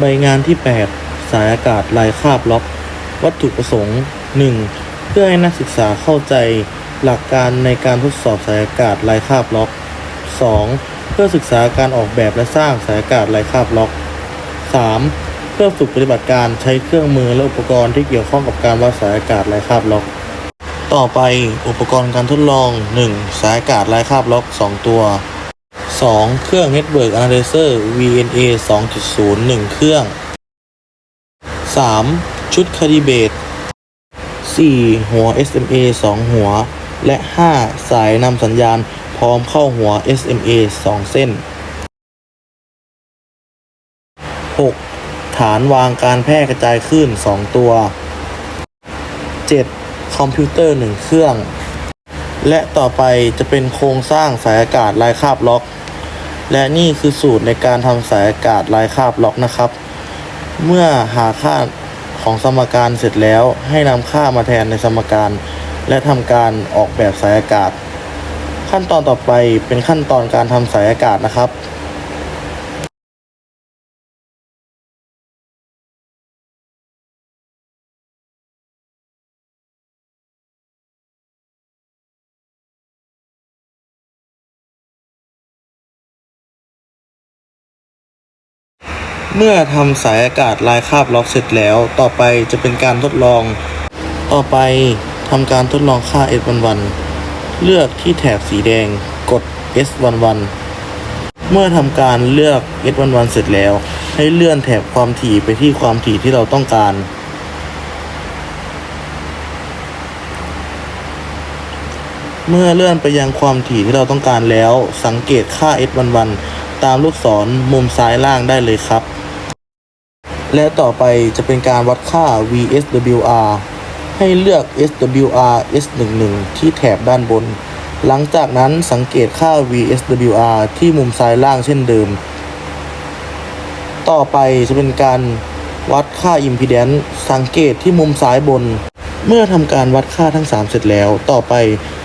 ใบงานที่ 8 สายอากาศลายคาบล็อก วัตถุประสงค์ 1. เพื่อให้นักศึกษาเข้าใจหลักการในการทดสอบสายอากาศลายคาบล็อก 2. เพื่อศึกษาการออกแบบและสร้างสายอากาศลายคาบล็อก 3. เพื่อฝึกปฏิบัติการใช้เครื่องมือและอุปกรณ์ที่เกี่ยวข้องกับการวัดสายอากาศลายคาบล็อก ต่อไปอุปกรณ์การทดลอง 1. สายอากาศลายคาบล็อก 2 ตัว 2. เครื่อง Network Analyzer VNA 2.0 1 เครื่อง 3. ชุด Calibrate 4. หัว SMA 2 หัว และ 5. สายนำสัญญาณพร้อมเข้าหัว SMA 2 เส้น 6. ฐานวางการแพร่กระจายคลื่น 2 ตัว 7. คอมพิวเตอร์ 1 เครื่องและต่อไปจะเป็นโครงสร้างสายอากาศลายคาบล็อก และนี่คือสูตรในการทำสายอากาศลายคาบล็อกนะครับ เมื่อหาค่าของสมการเสร็จแล้วให้นำค่ามาแทนในสมการ และทำการออกแบบสายอากาศ ขั้นตอนต่อไปเป็นขั้นตอนการทำสายอากาศนะครับ เมื่อทำสายอากาศลายคาบล็อกเสร็จแล้ว ต่อไปจะเป็นการทดลอง ต่อไปทำการทดลองค่า S11 เลือกที่แถบสีแดงกด S11 เมื่อทำการเลือก S11 เสร็จแล้ว ให้เลื่อนแถบความถี่ไปที่ความถี่ที่เราต้องการ เมื่อเลื่อนไปยังความถี่ที่เราต้องการแล้ว สังเกตค่า S11 ตามลูกศรมุมซ้ายล่างได้เลยครับ และต่อไปจะเป็นการวัดค่า VSWR ให้เลือก SWR S11 ที่แถบด้านบน หลังจากนั้นสังเกตค่า VSWR ที่มุมซ้ายล่างเช่นเดิม ต่อไปจะเป็นการวัดค่า Impedance สังเกตที่มุมซ้ายบน เมื่อทำการวัดค่าทั้ง 3 เสร็จแล้ว ต่อไป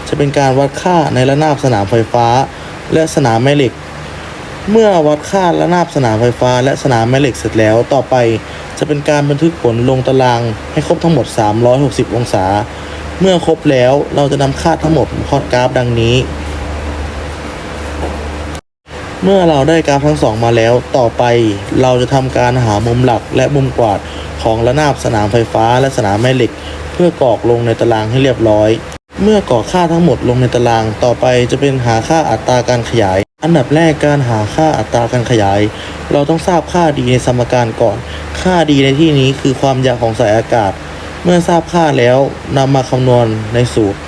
จะเป็นการวัดค่าในระนาบสนามไฟฟ้า และสนามแม่เหล็ก เมื่อวัดค่าระนาบสนามไฟฟ้าและสนามแม่เหล็กเสร็จแล้ว ต่อไปจะเป็นการบันทึกผลลงตารางให้ครบทั้งหมด 360 องศา เมื่อครบแล้วเราจะนำค่าทั้งหมดมาพอตกราฟดังนี้ เมื่อเราได้กราฟทั้งสองมาแล้ว ต่อไปเราจะทำการหามุมหลักและมุมกวาดของระนาบสนามไฟฟ้าและสนามแม่เหล็ก เพื่อกรอกลงในตารางให้เรียบร้อย เมื่อกรอกค่าทั้งหมดลงในตาราง ต่อไปจะเป็นหาค่าอัตราการขยาย อันดับแรกการหาค่าอัตราการขยาย เราต้องทราบค่าดีในสมการก่อน ค่าดีในที่นี้คือความยาวของสายอากาศ เมื่อทราบค่าแล้วนำมาคำนวณในสูตร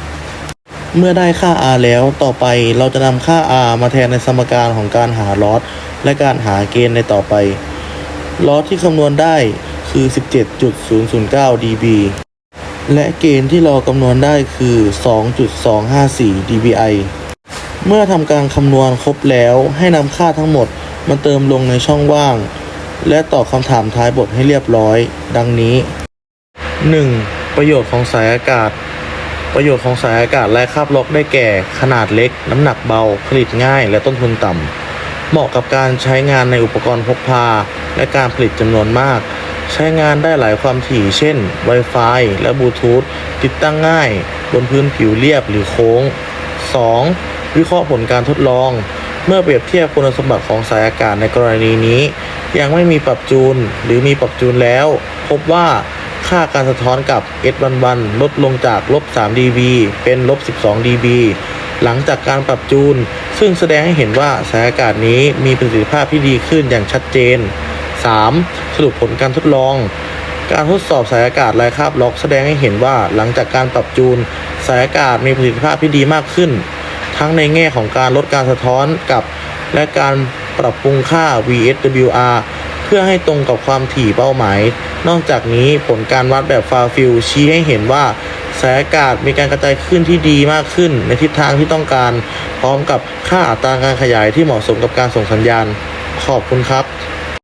เมื่อได้ค่า r แล้วต่อไปเราจะนำค่า r มาแทนในสมการของการหาลอสและการหาเกณฑ์ในต่อไปลอสที่คำนวณได้คือ 17.009 dB และเกณฑ์ที่เราคำนวณได้คือ 2.254 dBi เมื่อทำการคำนวณครบแล้วให้นำค่าทั้งหมดมาเติมลงในช่องว่าง และตอบคำถามท้ายบทให้เรียบร้อย ดังนี้ 1. ประโยชน์ของสายอากาศ ประโยชน์ของสายอากาศและคาบล็อกได้แก่ ขนาดเล็ก น้ำหนักเบา ผลิตง่ายและต้นทุนต่ำ เหมาะกับการใช้งานในอุปกรณ์พกพา และการผลิตจำนวนมาก ใช้งานได้หลายความถี่ เช่น Wi-Fi และบลูทูธติดตั้งง่าย บนพื้นผิวเรียบหรือโค้ง 2. วิเคราะห์ผลการทดลอง เมื่อเปรียบเทียบคุณสมบัติของสายอากาศในกรณีนี้ ยังไม่มีปรับจูนหรือมีปรับจูนแล้ว พบว่าค่าการสะท้อนกับ S11 ลดลงจากลบ3 dB เป็นลบ12 dB หลังจากการปรับจูน ซึ่งแสดงให้เห็นว่าสายอากาศนี้มีประสิทธิภาพที่ดีขึ้นอย่างชัดเจน 3. สรุปผลการทดลอง การทดสอบสายอากาศลายคาบล็อกแสดงให้เห็นว่าหลังจากการปรับจูน สายอากาศมีประสิทธิภาพที่ดีมากขึ้น ทั้งในแง่ของการลดการสะท้อนกับ และการปรับปรุงค่า VSWR เพื่อให้ตรงกับความถี่เป้าหมาย นอกจากนี้ผลการวัดแบบฟาฟิลชี้ให้เห็นว่าสายอากาศมีการกระจายขึ้นที่ดีมากขึ้น ในทิศทางที่ต้องการ พร้อมกับค่าอัตราการขยายที่เหมาะสมกับการส่งสัญญาณ ขอบคุณครับ